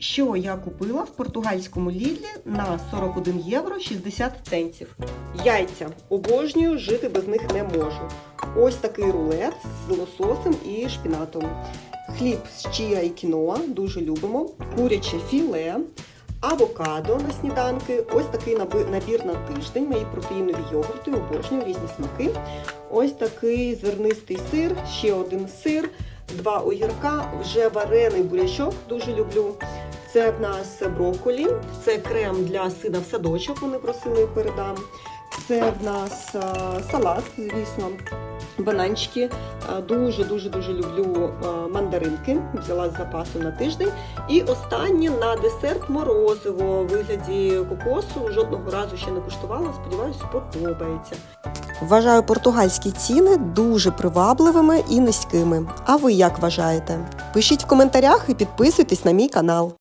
Що я купила в португальському лідлі на 41 євро 60 центів. Яйця обожнюю, жити без них не можу. Ось такий рулет з лососем і шпінатом. Хліб з чия і кіноа, дуже любимо. Куряче філе, авокадо на сніданки. Ось такий набір на тиждень. Мої протеїнові йогурти, обожнюю різні смаки. Ось такий зернистий сир, ще один сир, два огірка, вже варений бурячок, дуже люблю. Це в нас брокколі, це крем для сина в садочок, вони просили передам. Це в нас салат, звісно, бананчики. Дуже-дуже дуже люблю мандаринки. Взяла з запасу на тиждень. І останнє на десерт морозиво у вигляді кокосу. Жодного разу ще не куштувала. Сподіваюся, сподобається. Вважаю португальські ціни дуже привабливими і низькими. А ви як вважаєте? Пишіть в коментарях і підписуйтесь на мій канал.